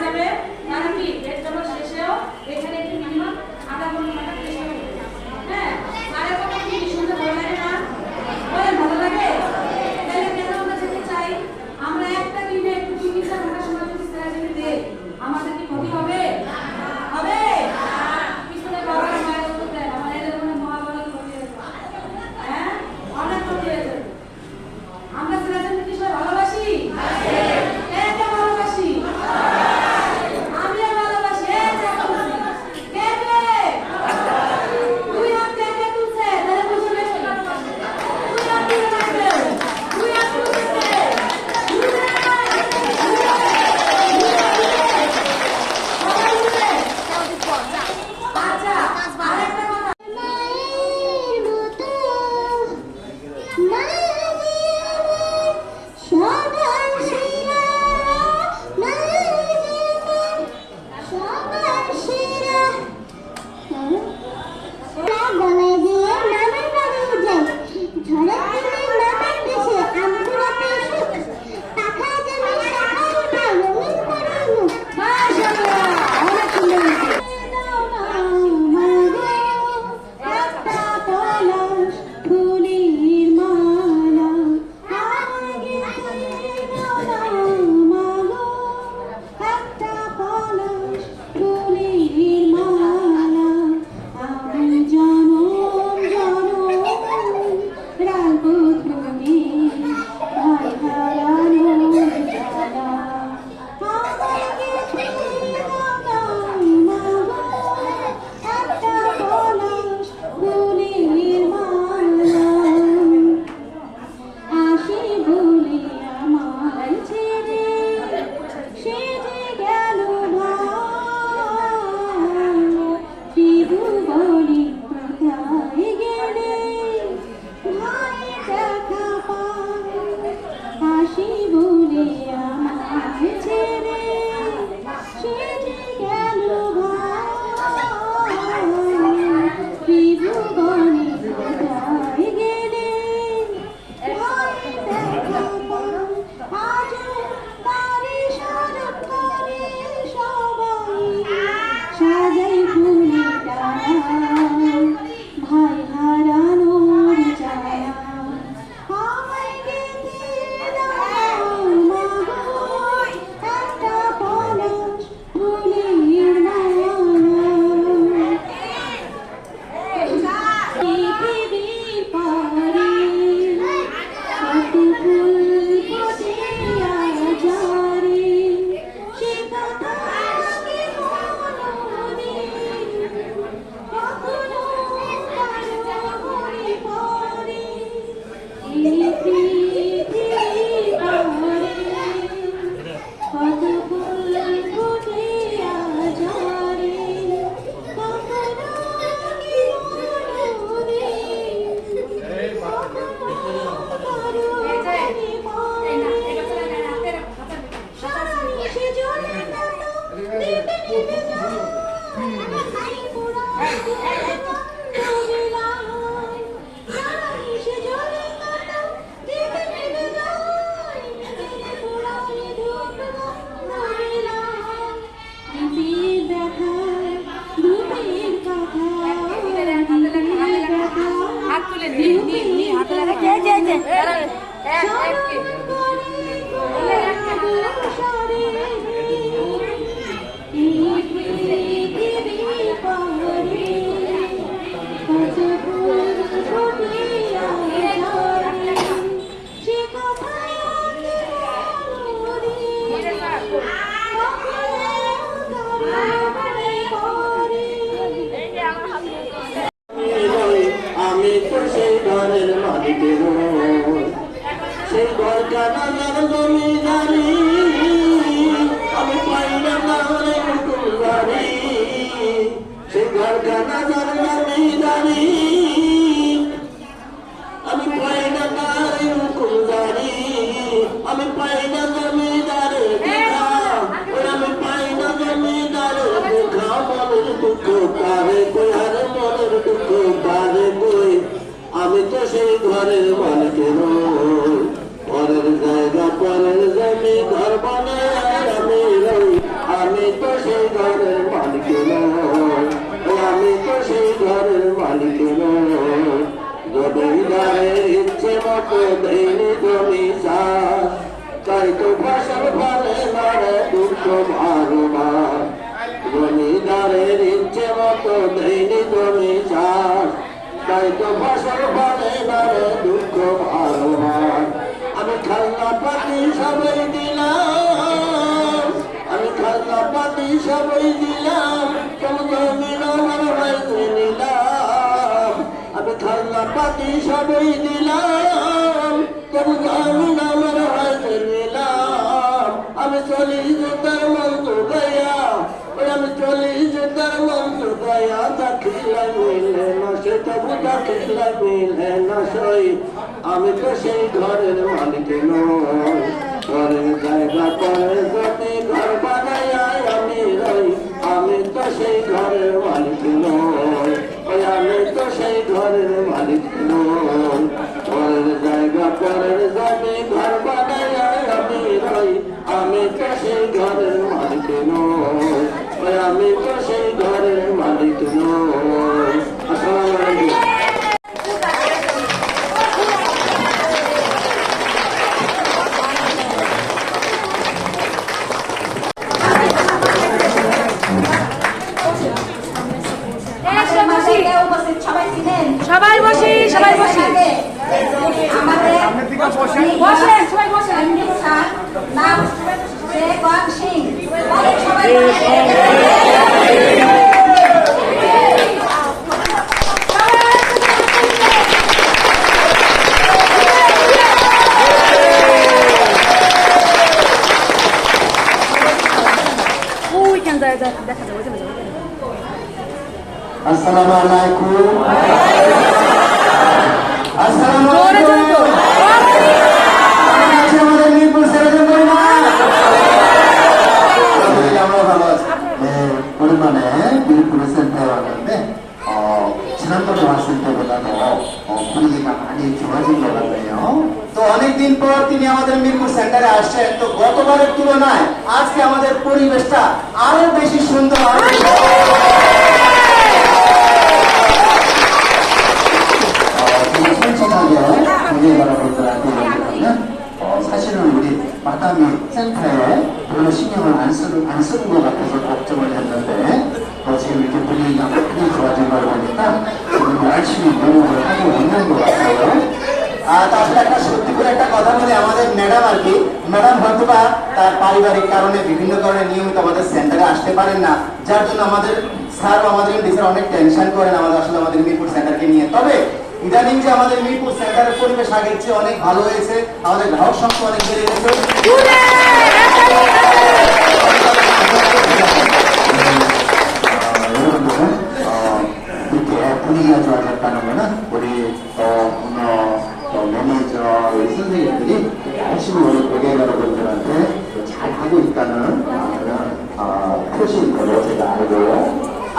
যাবে। মানে কি? এক করে মালিকের পরের জায়গা, পরের জমি, ঘর বানায় আমি রই। আমি তো সেই ঘরের মালিকের আমি তো সেই ঘরের মালিকের জমিদারের ইচ্ছে মতো দেয়নি জমি তাই তো ফসল ফলে লড়ে দুঃখ ভারমা জমিদারের ইচ্ছে মতো দেয় তাই তো ফসল ফলে নরে দুঃখ ভারবার আমি খালনা পাতি সবাই দিলাম। আমি খালনা পাতি সবাই দিলাম নিলাম। আমি খালনা পাতি সবাই দিলাম তবু জমিন আমার হয়তো নিলাম। আমি চল্লিশ তার মন্ত্র আমি চলি যেতার মন্ত্র দয়া দাখিলা মিলে না, সে তবু দাখিলা মিলে না সই। আমি তো সেই ঘরের মালিক নয় ঘরের জায়গা করে সবাই বসি আমাদের বসেন। সবাই বসেন। নাম শেখ সিং। সবাই ওইখান 오랜만에 미르프를 센터에 왔는데 어, 지난번에 왔을 때보다도 어, 분위기가 많이 좋아진 것 같네요. তো অনেকদিন পর তিনি আমাদের মিরপুর সেন্টারে আসছেন তো গতবারের তুলনায় আজকে আমাদের পরিবেশটা আরো বেশি সুন্দর 우리 여러분들한테 얘기하면 어, 사실은 우리 마담이 센터에 별로 신경을 안 쓰는, 안 쓰는 것 같아서 걱정을 했는데 어, 지금 이렇게 분위기가 많이 좋아진 걸 보니까 지금 열심히 노력을 하고 있는 것 같아요. আর তাছাড়া একটা সত্যি করে একটা কথা বলে আমাদের ম্যাডাম আর কি ম্যাডাম হয়তো বা তার পারিবারিক কারণে বিভিন্ন কারণে নিয়মিত আমাদের সেন্টারে আসতে পারেন না যার জন্য আমাদের স্যার ও আমাদের টিচার অনেক টেনশন করেন আমাদের আসলে আমাদের মিরপুর সেন্টারকে নিয়ে তবে ইদানিং যে আমাদের মিরপুর সেন্টারের পরিবেশ আগের চেয়ে অনেক ভালো হয়েছে, আমাদের গ্রাহক সংখ্যা অনেক বেড়ে গেছে।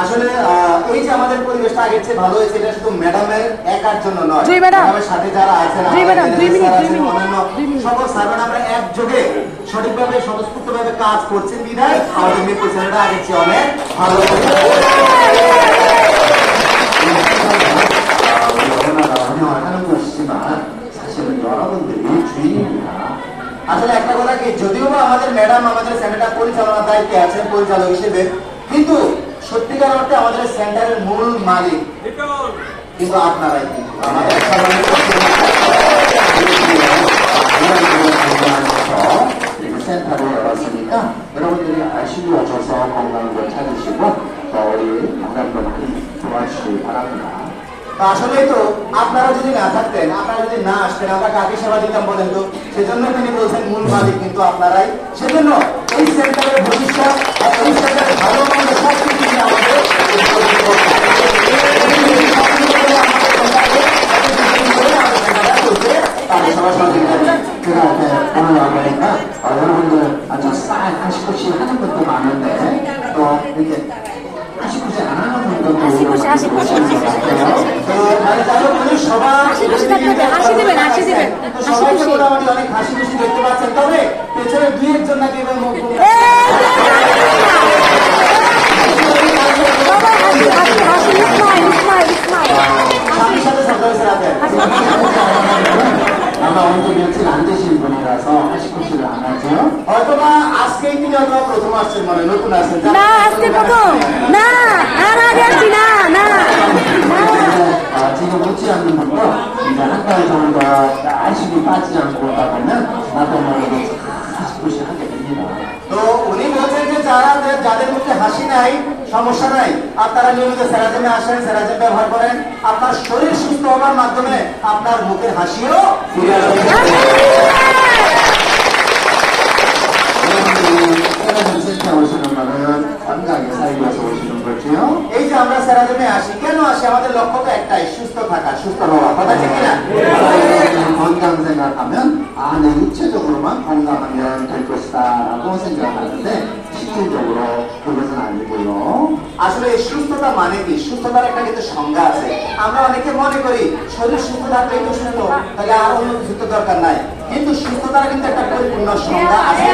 আসলে ওই যে আমাদের পরিবেশটা আগের চেয়ে ভালো হয়েছে এটা শুধু ম্যাডামের একার জন্য নয়। জি ম্যাডাম। আমাদের সাথে যারা আছেন জি ম্যাডাম 2 মিনিট 2 মিনিট সকল সার্ভেন্ট আমরা এক যোগে সঠিকভাবে স্বতঃস্ফূর্তভাবে কাজ করছেন বিধায় আমাদের মেয়ে পরিচালনাটা আগের চেয়ে অনেক ভালো আসলে একটা কথা কি যদিও বা আমাদের ম্যাডাম আমাদের সেনেটা পরিচালনার দায়িত্বে আছেন পরিচালক হিসেবে কিন্তু সত্যিকার অর্থে আমাদের সেন্টারের মূল মালিক কিন্তু আপনারাই কিন্তু আমাদের সবাই 그리고 센터를 열었으니까 여러분들이 열심히 오셔서 건강한 걸 찾으시고 또 우리 건강도 많이 도와주시기 바랍니다. তা আসলেই তো আপনারা যদি না থাকতেন আপনারা যদি না আসতেন আমরা কাকে সেবা দিতাম বলেন তো সেজন্য তিনি বলছেন মূল মালিক কিন্তু আপনারাই সেজন্য 센터를 보니까 아이센터를 가로막는 사실이 나오는데 제가 오늘 와보니까 어, 여러분들 아주 싹 하시고씩 하는 것도 많은데 또 이렇게 하시고씩 안 하는 분들도 하시고씩 하시고씩 하시고씩 হাসি খুশি থাকতে হাসি দিবেন হাসি দিবেন হাসি খুশি অনেক হাসি খুশি দেখতে পাচ্ছেন তবে পেছনে দুই একজন নাকি এবার মুখ 아마 오늘도 며칠 안 되신 분이라서 하시고 싶지 않았죠? 얼마나 아스케 있긴 하고 보통 하실 만에 놓고 나서 나 아스케 보통 나 알아야 지나 나 금 웃지 않는 분도 이제 한 달 정도 열심히 빠지지 않고 오다 보면 나도 모르게 하나씩 하게 됩니다. তো উনি বলছেন যে যারা যাদের মুখে হাসি নাই সমস্যা নাই আর তারা নিয়মিত সেরাজেমে আসেন সেরাজেম ব্যবহার করেন আপনার শরীর সুস্থ হওয়ার মাধ্যমে আপনার মুখের হাসিও ফিরে আসবে এই যে আমরা সেরাজেমে আসি কেন আসি আমাদের লক্ষ্য তো একটাই সুস্থ থাকা সুস্থ হওয়া কথা ঠিক কিনা 건강 생각하면 아, 내 육체적으로만 건강하면 될 것이다 라고 생각하는데 실질적으로 그것은 아니고요. আসলে এই সুস্থতা মানে কি সুস্থতার একটা কিন্তু সংজ্ঞা আছে আমরা অনেকে মনে করি শরীর সুস্থ থাকলেই তো সুস্থ তাহলে আর অন্য কিছু তো দরকার নাই কিন্তু সুস্থতার কিন্তু একটা পরিপূর্ণ সংজ্ঞা আছে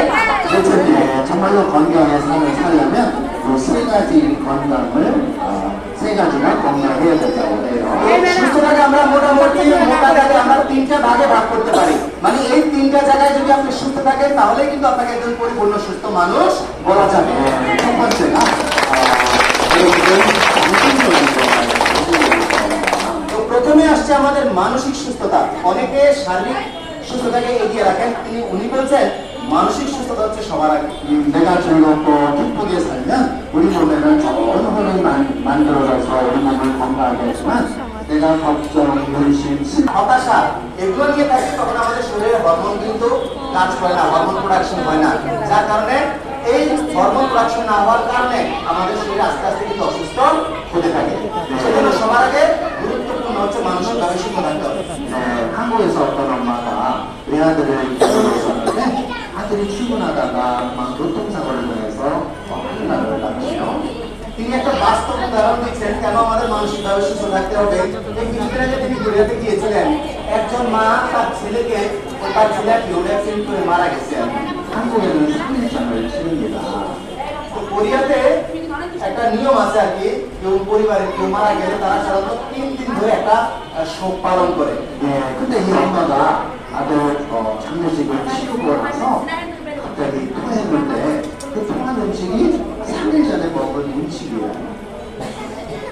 그래서 이제 정말로 건강한 삶을 살려면 이 세 가지 건강을 어, 세 가지가 건강해야 된다고 해요. সুস্থতাকে আমরা মোটামুটি মোটা দাগে আমরা তিনটা ভাগে ভাগ করতে পারি মানে এই তিনটা জায়গায় যদি আপনি সুস্থ থাকেন তাহলে কিন্তু আপনাকে একজন পরিপূর্ণ সুস্থ মানুষ বলা যাবে 네, 첫 번째가 어, 여러분들 정신적인 건강. তো প্রথমে আসছে আমাদের মানসিক সুস্থতা অনেকে শারীরিক সুস্থতাকে এগিয়ে রাখেন তিনি উনি বলছেন মানসিক সুস্থতা হচ্ছে সবার আগে 음, 내가 즐겁고 기쁘게 살면 우리 몸에는 좋은 흐름이 만- 만들어져서 우리 몸을 건강하게 하지만 내가 걱정, 근심, 슬 হতাশা এগুলো নিয়ে থাকে তখন আমাদের শরীরে হরমোন কিন্তু কাজ করে না হরমোন প্রোডাকশন হয় না যার কারণে এই হরমোন প্রোডাকশন না হওয়ার কারণে আমাদের শরীর আস্তে আস্তে কিন্তু অসুস্থ হতে থাকে বাস্তব উদাহরণ দিচ্ছেন কেন আমাদের মানসিকভাবে সুস্থ থাকতে হবে এই কিছুদিন আগে তিনি গড়িয়াতে গিয়েছিলেন একজন মা তার ছেলেকে ও তার ছেলে রোড অ্যাক্সিডেন্ট করে মারা গেছেন 한국에는 3일장을 치릅니다. তো কোরিয়াতে একটা নিয়ম আছে আর কি কেউ পরিবারে কেউ মারা গেলে তারা সাধারণত তিন দিন ধরে একটা আহ, শোক পালন করে 예, 근데 이 엄마가 아들 어, 장례식을 치르고 나서 갑자기 토했는데 그 토한 음식이 3일 전에 먹은 음식이에요.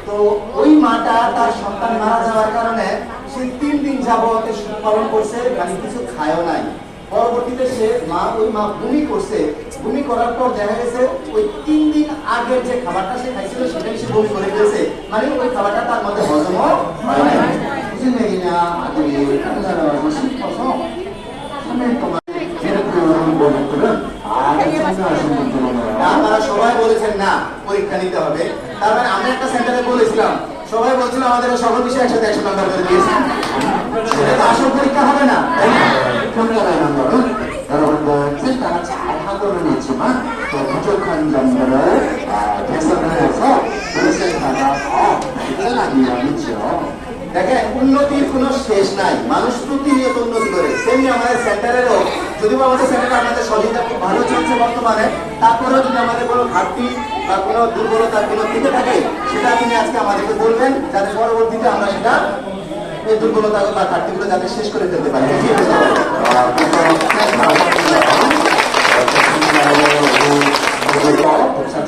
তো ওই মাটা তার সন্তান মারা যাওয়ার কারণে সে তিন দিন যাবত পালন করছে মানে কিছু খায়ও নাই। পরবর্তীতে সে মা, ওই মা ভূমি করছে। ভূমি করার পর দেখা গেছে, ওই তিন দিন আগের যে খাবারটা সে খাইছিল সেটাই সে ভূমি করে ফেলছে। মানে ওই খাবারটা তার মধ্যে হজম হয় না আদমি কান্দার মসজিদ বলেছেন না পরীক্ষা নিতে হবে তার মানে আমরা একটা সেন্টারে বলেছিলাম সবাই বলছিল আমাদের সকল বিষয়ে একসাথে একশো নাম্বার করে দিয়েছে সেটা তো আসল পরীক্ষা হবে না তাই না? 평가라는 거는 여러분들 센터가 잘 하고는 있지만 또 부족한 점들을 아, 개선을 해서 우리 센터가 더 발전하기 위함이죠. দেখেন উন্নতির কোনো শেষ নাই মানুষ প্রতিনিয়ত উন্নতি করে তেমনি আমাদের সেন্টারেরও যদিও আমাদের সেন্টারে আমাদের সহযোগিতা খুব ভালো চলছে বর্তমানে তারপরেও যদি আমাদের কোনো ঘাটতি বা কোনো দুর্বলতা কোনো থেকে থাকে সেটা আপনি আজকে আমাদেরকে বলবেন যাতে পরবর্তীতে আমরা সেটা এই দুর্বলতা বা ঘাটতিগুলো যাতে শেষ করে ফেলতে পারি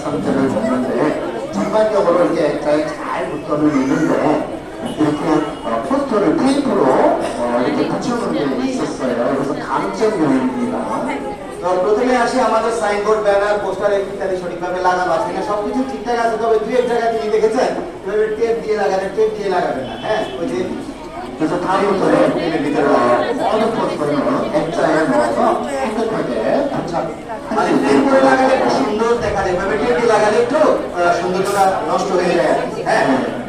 संचालन संबंध है जीवन के वर्णन के तहत आय 사 상태를 보는데 전반적으로 이렇게 잘, 잘 붙어는 있는데 이렇게 어, 포스터를 테이프로 어, 이렇게 붙여놓은 게 있었어요. 그래서 감점 요인입니다. তো প্রথমে আসি আমাদের সাইনবোর্ড ব্যানার পোস্টার ইত্যাদি সঠিকভাবে লাগানো আছে না সবকিছু ঠিকঠাক আছে তবে দুই এক জায়গায় তিনি দেখেছেন এভাবে টেপ দিয়ে লাগাবেন টেপ দিয়ে লাগাবেন না হ্যাঁ ওই যে 그래서 다음부터는 어, 어느 포스터는 액자에 넣어서 깨끗하게 부착 মানে টেপ করে লাগালে একটু সুন্দর দেখা যায় এভাবে টেপ দিয়ে লাগালে একটু আহ, সৌন্দর্যটা নষ্ট হয়ে যায় আর কি, হ্যাঁ দুই জায়গায় আছে 아,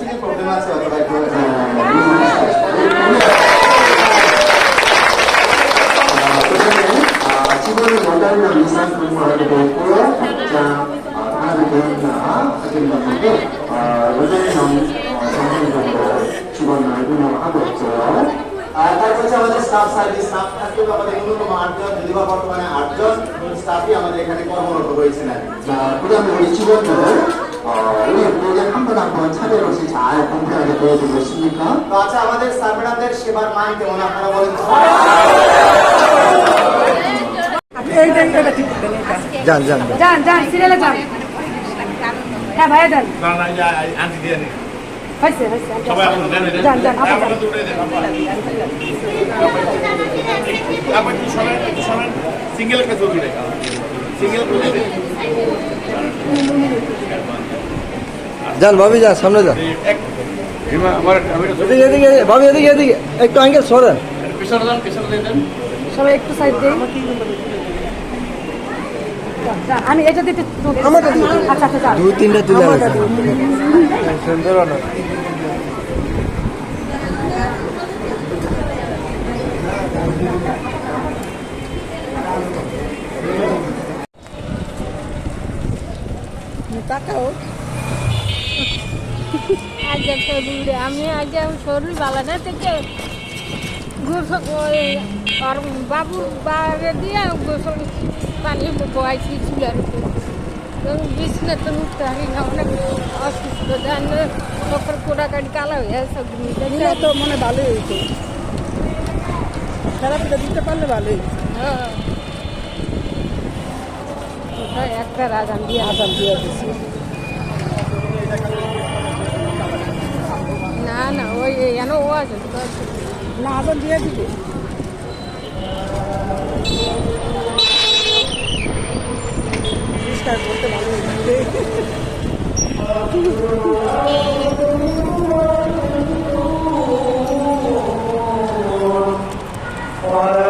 থেকে প্রবলেম আছে অত ভাই 지금은 원단이나 미산 공부하게 되었고요. 자, 하나는 배우나 하게 되었는데, 여전히 정신 정도 직원 알고는 하고 있고요. আর তারপর হচ্ছে আমাদের স্টাফ সার্ভিস স্টাফ থাকতে আমাদের ন্যূনতম আটজন যদি বা বর্তমানে আটজন স্টাফই আমাদের এখানে কর্মরত রয়েছেন আর কি আমরা বলছি বন্ধু 어, 우리 프로젝트 한번 한번 차례 없이 잘 공평하게 보여드리겠습니까? তো আচ্ছা আমাদের স্টাফ ম্যাডামদের সেবার মান কেমন আপনারা বলেন তো? যান যান যান যান সিরিয়ালে যান হ্যাঁ ভাইয়া যান না না যা আনটি দিয়ে নি হয়েছে হয়েছে সবাই এখন জানে যান যান আপনি যান। আমরা তো উঠে দেন আপনি কি সবাই একটু সবাই সিঙ্গেল একটা ছবি দেখা সিঙ্গেল করে দেন যান ভাবি যান সামনে যান। এদিকে এদিকে ভাবি এদিকে এদিকে একটু আঙ্কেল সরেন। সবাই একটু সাইড দিই। যান, যান, আমি এটা দিতে আচ্ছা আচ্ছা দুই তিনটা তুলে সুন্দর না আগে শরীরে আমি আগে শরীর ভালো না থেকে গোসল আর বাবু বাইরে দিয়ে গোসল পানি বয়াইছি চুলার উপর। বিছনা তো উঠতে পারি না অনেক অসুস্থ জান চোখের কোড়া কাটি কালা হয়ে আছে তো মনে ভালোই হয়েছে থেরাপিটা দিতে পারলে ভালোই হ্যাঁ। একটা আদান দিয়ে আদান দিয়ে দিছি না না ওই কেন ও আছে না আদান দিয়ে দিবি করতে ভালো Para